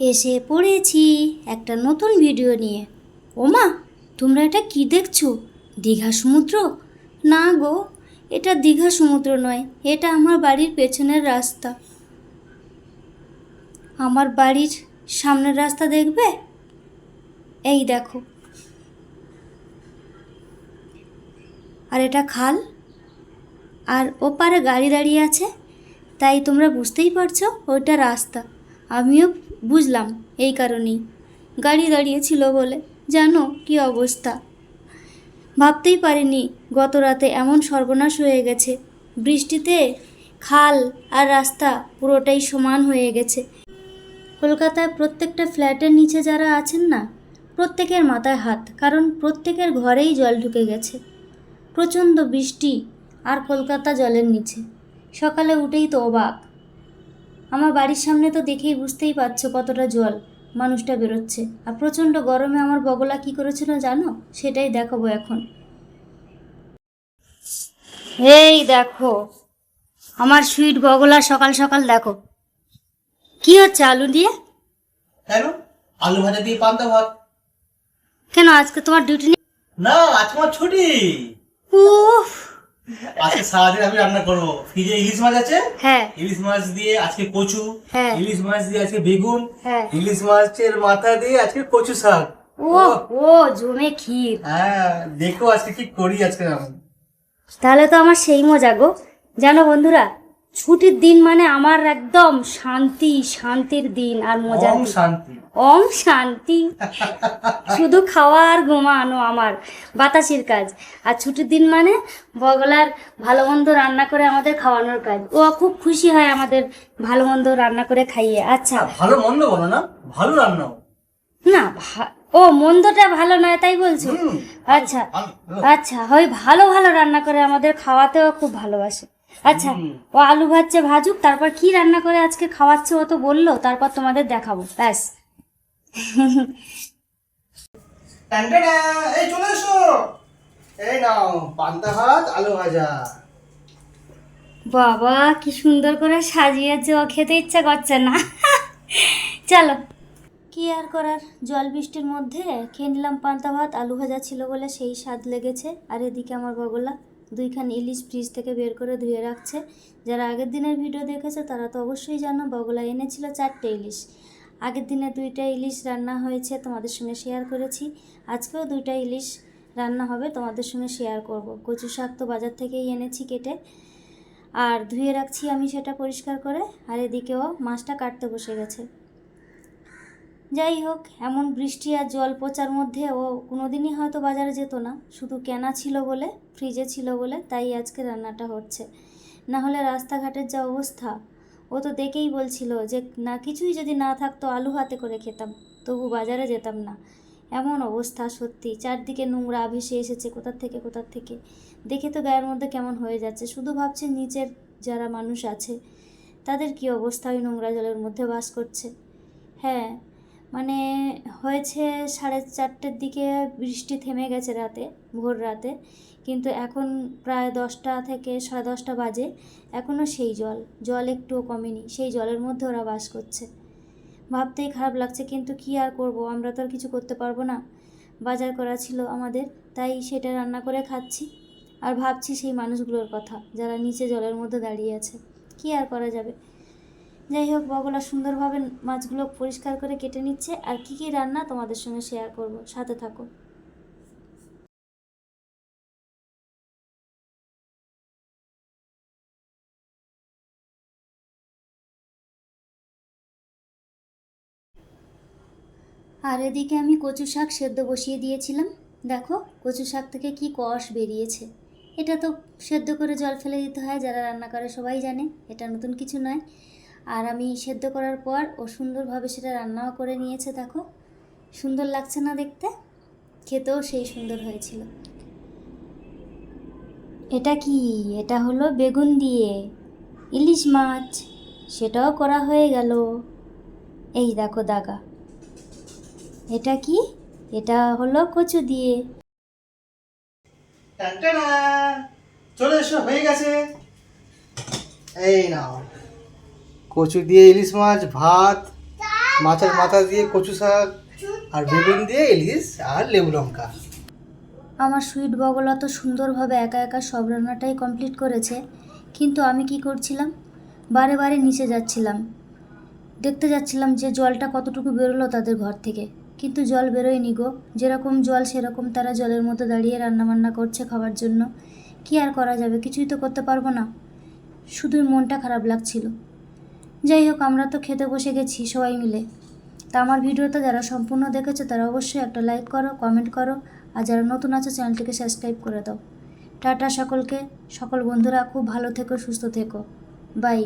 এসে পড়েছি একটা নতুন ভিডিও নিয়ে। ওমা, তোমরা এটা কি দেখছ? দীঘা সমুদ্র? না গো, এটা দীঘা সমুদ্র নয়, এটা আমার বাড়ির পেছনের রাস্তা। আমার বাড়ির সামনের রাস্তা দেখবে? এই দেখো। আর এটা খাল? আর ওপারে গাড়ি দাঁড়িয়ে আছে? তাই তোমরা বুঝতেই পারছ, ওটা রাস্তা। আমিও বুঝলাম, এই কারণেই। গাড়ি দাঁড়িয়েছিল বলে, জানো কি অবস্থা? ভাবতেই পারিনি গত রাতে এমন সর্বনাশ হয়ে গেছে। বৃষ্টিতে খাল আর রাস্তা পুরোটাই সমান হয়ে গেছে। কলকাতায় প্রত্যেকটা ফ্ল্যাটের নিচে যারা আছেন না, প্রত্যেকের মাথায় হাত, কারণ প্রত্যেকের ঘরেই জল ঢুকে গেছে। প্রচণ্ড বৃষ্টি আর কলকাতা জলের নিচে। সকালে উঠেই তো অবাক। আমার বাড়ির সামনে তো দেখেই বুঝতেই পারছ কতটা জল মানুষটা বেরোচ্ছে। আর প্রচণ্ড গরমে আমার বগলা কি করেছিল জানো? সেটাই দেখাবো এখন। এই দেখো আমার সুইট বগলা সকাল সকাল দেখো। কি হচ্ছে আলু দিয়ে? কেন? আলু ভাজা দিয়ে পান্তা ভাত। কেন আজকে তোমার ডিউটি নেই? না আজ আমার ছুটি। উফ! আজকে সারাদিন আমি রান্না করব। ফ্রিজে ইলিশ মাছ আছে? হ্যাঁ। ইলিশ মাছ দিয়ে আজকে কচু। হ্যাঁ। ইলিশ মাছ দিয়ে আজকে বেগুন। হ্যাঁ। ইলিশ মাছের মাথা দিয়ে আজকে কচু শাক। ও ও জমে ক্ষীর। হ্যাঁ দেখো আজকে কি করি আজকে আমি। তাহলে তো আমার সেই মজা গো। জানো বন্ধুরা ছুটির দিন মানে আমার একদম শান্তি শান্তির দিন আর দিন। শান্তি। ওম শান্তি। শুধু খাওয়া আর ঘুমানো আমার বাতাসের কাজ। আর ছুটির দিন মানে বগলার ভালো মন্দ রান্না করে আমাদের খাওয়ানোর কাজ। ও খুব খুশি হয় আমাদের ভালো মন্দ রান্না করে খাইয়ে। আচ্ছা। ভালো মন্দ বলো না ভালো রান্না না ও মন্দটা ভালো নয় তাই বলছো? আচ্ছা। আচ্ছা হয় ভালো ভালো রান্না করে আমাদের খাওয়াতেও খুব ভালোবাসে। আচ্ছা ও আলু ভাজছে ভাজুক তারপর কি রান্না করে আজকে খাওয়াচ্ছে ও তো বলল তারপর তোমাদের দেখাবো ব্যাস। এই চলে এসো। এই নাও পান্তা ভাত আলু ভাজা। বাবা কি সুন্দর করে সাজিয়েছে ও খেতে ইচ্ছা করছে না। চলো। কি আর করার জল বৃষ্টির মধ্যে খেয়ে নিলাম পান্তা ভাত আলু ভাজা ছিল বলে সেই স্বাদ লেগেছে আর এদিকে আমার বগলা দুইখান ইলিশ ফ্রিজ থেকে বের করে ধুয়ে রাখছে। যারা আগের দিনের ভিডিও দেখেছে, তারা তো অবশ্যই জানো বগলা এনেছিল চারটে ইলিশ। আগের দিনে দুইটা ইলিশ রান্না হয়েছে, তোমাদের সঙ্গে শেয়ার করেছি। আজকেও দুইটা ইলিশ রান্না হবে, তোমাদের সঙ্গে শেয়ার করব। কচু শাক তো বাজার থেকেই এনেছি কেটে। আর ধুয়ে রাখছি আমি সেটা পরিষ্কার করে। আর এদিকেও মাছটা কাটতে বসে গেছে। যাই হোক, এমন বৃষ্টি আর জল পচার মধ্যে ও কোনোদিনই হয়তো বাজারে যেত না। শুধু কেনা ছিল বলে, ফ্রিজে ছিল বলে তাই আজকে রান্নাটা হচ্ছে। না হলে রাস্তাঘাটের যা অবস্থা, ও তো দেখেই বলছিল যে, না, কিছুই যদি না থাকতো আলু হাতে করে খেতাম, তবু বাজারে যেতাম না। এমন অবস্থা সত্যি। চারদিকে নোংরা ভেসে এসেছে কোথার থেকে কোথার থেকে। দেখে তো গায়ের মধ্যে কেমন হয়ে যাচ্ছে। শুধু ভাবছে নিচের যারা মানুষ আছে, তাদের কি অবস্থা? ওই নোংরা জলের মধ্যে বাস করছে। হ্যাঁ মানে হয়েছে সাড়ে চারটের দিকে বৃষ্টি থেমে গেছে রাতে, ভোর রাতে। কিন্তু এখন প্রায় দশটা থেকে সাড়ে দশটা বাজে। এখনও সেই জল জল একটুও কমেনি। সেই জলের মধ্যে ওরা বাস করছে। ভাবতেই খারাপ লাগছে, কিন্তু কি আর করব? আমরা তো আর কিছু করতে পারব না। বাজার করা ছিল আমাদের, তাই সেটা রান্না করে খাচ্ছি। আর ভাবছি সেই মানুষগুলোর কথা, যারা নিচে জলের মধ্যে দাঁড়িয়ে আছে। কি আর করা যাবে? যাই হোক বগলা সুন্দরভাবে মাছগুলো পরিষ্কার করে কেটে নিচ্ছে। আর কি কি রান্না তোমাদের সঙ্গে শেয়ার করব। সাথে থাকো। আর এদিকে আমি কচু শাক সেদ্ধ বসিয়ে দিয়েছিলাম। দেখো, কচু শাক থেকে কি কষ বেরিয়েছে। এটা তো সেদ্ধ করে জল ফেলে দিতে হয়, যারা রান্না করে সবাই জানে। এটা নতুন কিছু নয়। আর আমি সেদ্ধ করার পর ও সুন্দরভাবে সেটা রান্নাও করে নিয়েছে, দেখো। সুন্দর লাগছে না দেখতে? খেতেও সেই সুন্দর হয়েছিল। এটা কি? এটা হলো বেগুন দিয়ে। ইলিশ মাছ। সেটাও করা হয়ে গেল। এই দেখো দাগা। এটা কি? এটা হলো কচু দিয়ে। চলে এসো, হয়ে গেছে। এই নাও। কচু দিয়ে ইলিশ মাছ, ভাত, মাছের মাথা দিয়ে কচু শাক আর বেগুন দিয়ে ইলিশ আর লেবু লঙ্কা। আমার সুইট বগলা তো সুন্দরভাবে একা একা সব রান্নাটাই কমপ্লিট করেছে, কিন্তু আমি কি করছিলাম? বারে বারে নিচে যাচ্ছিলাম। দেখতে যাচ্ছিলাম যে জলটা কতটুকু বেরোলো তাদের ঘর থেকে। কিন্তু জল বেরোয়নি গো। যেরকম জল, সেরকম তারা জলের মতো দাঁড়িয়ে রান্নাবান্না করছে খাবার জন্য। কি আর করা যাবে? কিছুই তো করতে পারব না। শুধুই মনটা খারাপ লাগছিল। যাই হোক, আমরা তো খেতে বসে গেছি সবাই মিলে। তা আমার ভিডিওটা যারা সম্পূর্ণ দেখেছে, তারা অবশ্যই একটা লাইক করো কমেন্ট করো, আর যারা নতুন আছে, চ্যানেলটিকে সাবস্ক্রাইব করে দাও। টাটা সকলকে। সকল বন্ধুরা, খুব ভালো থেকো, সুস্থ থেকো। বাই